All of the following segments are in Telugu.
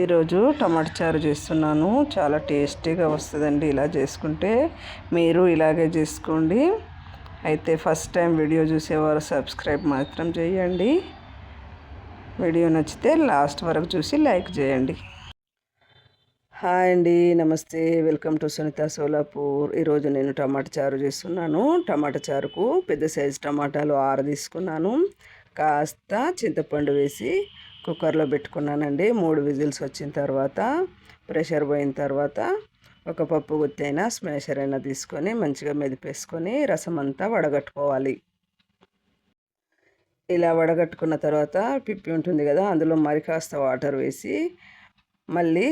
ఈరోజు టమాటా చారు చేస్తున్నాను. చాలా టేస్టీగా వస్తుందండి ఇలా చేసుకుంటే. మీరు ఇలాగే చేసుకోండి. అయితే ఫస్ట్ టైం వీడియో చూసేవారు సబ్స్క్రైబ్ మాత్రం చేయండి. వీడియో నచ్చితే లాస్ట్ వరకు చూసి లైక్ చేయండి. హాయ్ అండి నమస్తే. Welcome to Sunitha Solapur. ఈరోజు నేను టమాటా చారు చేస్తున్నాను. టమాటా చారుకు పెద్ద సైజు టమాటాలు ఆరు తీసుకున్నాను. కాస్త చింతపండు వేసి కుక్కర్లో పెట్టుకున్నానండి. మూడు విజిల్స్ వచ్చిన తర్వాత ప్రెషర్ పోయిన తర్వాత ఒక పప్పు గుత్తైనా స్మాషర్ అయినా తీసుకొని మంచిగా మెదిపేసుకొని రసం అంతా వడగట్టుకోవాలి. ఇలా వడగట్టుకున్న తర్వాత పిప్పి ఉంటుంది కదా అందులో మరి కాస్త వాటర్ వేసి మళ్ళీ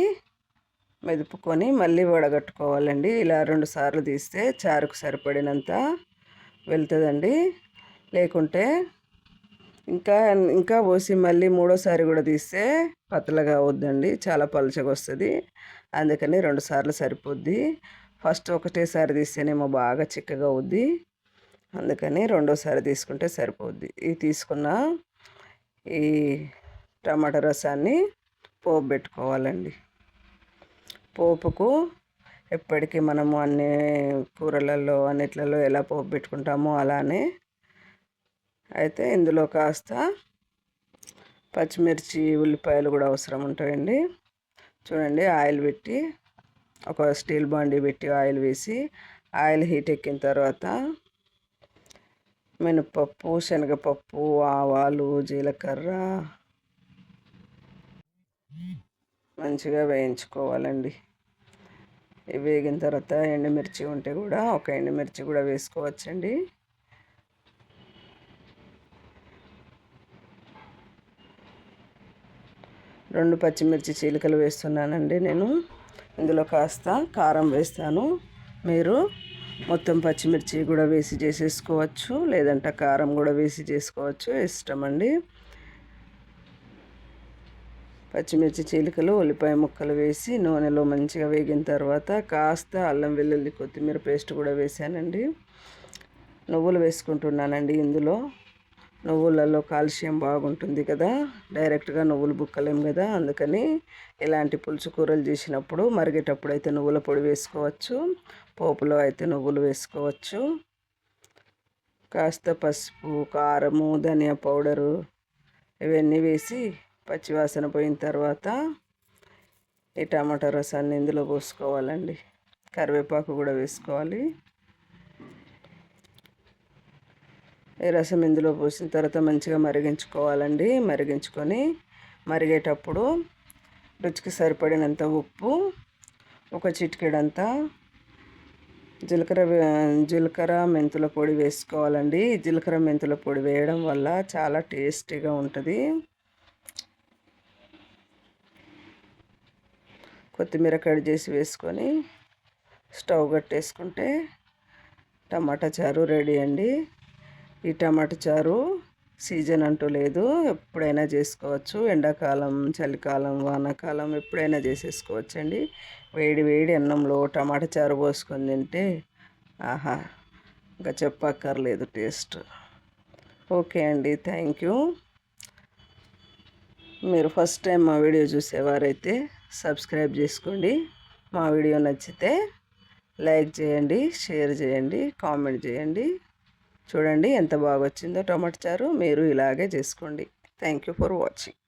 మెదుపుకొని మళ్ళీ వడగట్టుకోవాలండి. ఇలా రెండు సార్లు తీస్తే చారుకు సరిపడినంత వెళ్తుందండి. లేకుంటే ఇంకా ఇంకా పోసి మళ్ళీ మూడోసారి కూడా తీస్తే పతలగా అవుద్దండి. చాలా పలుచగా వస్తుంది అందుకని రెండు సార్లు సరిపోద్ది. ఫస్ట్ ఒకటేసారి తీస్తేనేమో బాగా చిక్కగా అవుద్ది. అందుకని రెండోసారి తీసుకుంటే సరిపోద్ది. ఇది తీసుకున్న ఈ టమాటా రసాన్ని పోపు పెట్టుకోవాలండి. పోపుకు ఎప్పటికీ మనము అన్ని కూరలలో అన్నిట్లలో ఎలా పోపు పెట్టుకుంటామో అలానే అయితే ఇందులో కాస్త పచ్చిమిర్చి ఉల్లిపాయలు కూడా అవసరం ఉంటాయండి. చూడండి ఆయిల్ పెట్టి ఒక స్టీల్ బాండీ పెట్టి ఆయిల్ వేసి ఆయిల్ హీట్ ఎక్కిన తర్వాత మినపప్పు శనగపప్పు ఆవాలు జీలకర్ర మంచిగా వేయించుకోవాలండి. వేగిన తర్వాత ఎండుమిర్చి ఉంటే కూడా ఒక ఎండుమిర్చి కూడా వేసుకోవచ్చండి. రెండు పచ్చిమిర్చి చీలికలు వేస్తున్నానండి నేను. ఇందులో కాస్త కారం వేస్తాను. మీరు మొత్తం పచ్చిమిర్చి కూడా వేసి చేసేసుకోవచ్చు లేదంటే కారం కూడా వేసి చేసుకోవచ్చు. ఇష్టం అండి. పచ్చిమిర్చి చీలికలు ఉల్లిపాయ ముక్కలు వేసి నూనెలో మంచిగా వేగిన తర్వాత కాస్త అల్లం వెల్లుల్లి కొత్తిమీర పేస్ట్ కూడా వేసానండి నువ్వులు వేసుకుంటున్నానండి ఇందులో. నువ్వులలో కాల్షియం బాగుంటుంది కదా డైరెక్ట్గా నువ్వులు బుక్కలేం కదా అందుకని ఇలాంటి పులుసు కూరలు చేసినప్పుడు మరిగేటప్పుడు అయితే నువ్వుల పొడి వేసుకోవచ్చు పోపులో అయితే నువ్వులు వేసుకోవచ్చు. కాస్త పసుపు కారము ధనియా పౌడరు ఇవన్నీ వేసి పచ్చివాసన పోయిన తర్వాత ఈ టమాటా రసాన్ని ఇందులో పోసుకోవాలండి. కరివేపాకు కూడా వేసుకోవాలి ఈ రసం ఇందులో పోసిన తర్వాత మంచిగా మరిగించుకోవాలండి. మరిగించుకొని మరిగేటప్పుడు రుచికి సరిపడినంత ఉప్పు ఒక చిటికెడంతా జీలకర్ర జీలకర్ర మెంతుల పొడి వేసుకోవాలండి. జీలకర్ర మెంతుల పొడి వేయడం వల్ల చాలా టేస్టీగా ఉంటుంది. కొత్తిమీర కట్ చేసి వేసుకొని స్టవ్ కట్టేసుకుంటే టమాటా చారు రెడీ అండి. ఈ టమాటా చారు సీజన్ అంటూ లేదు. ఎప్పుడైనా చేసుకోవచ్చు. ఎండాకాలం చలికాలం వానాకాలం ఎప్పుడైనా చేసేసుకోవచ్చు అండి వేడి వేడి అన్నంలో టమాటా చారు పోసుకొని తింటే ఆహా ఇంకా చెప్పక్కర్లేదు టేస్ట్. ఓకే అండి థ్యాంక్ యూ. మీరు ఫస్ట్ టైం మా వీడియో చూసేవారైతే సబ్స్క్రైబ్ చేసుకోండి. మా వీడియో నచ్చితే లైక్ చేయండి షేర్ చేయండి కామెంట్ చేయండి. చూడండి ఎంత బాగా వచ్చిందో టమాటా చారు మీరు ఇలాగే చేసుకోండి. Thank you for watching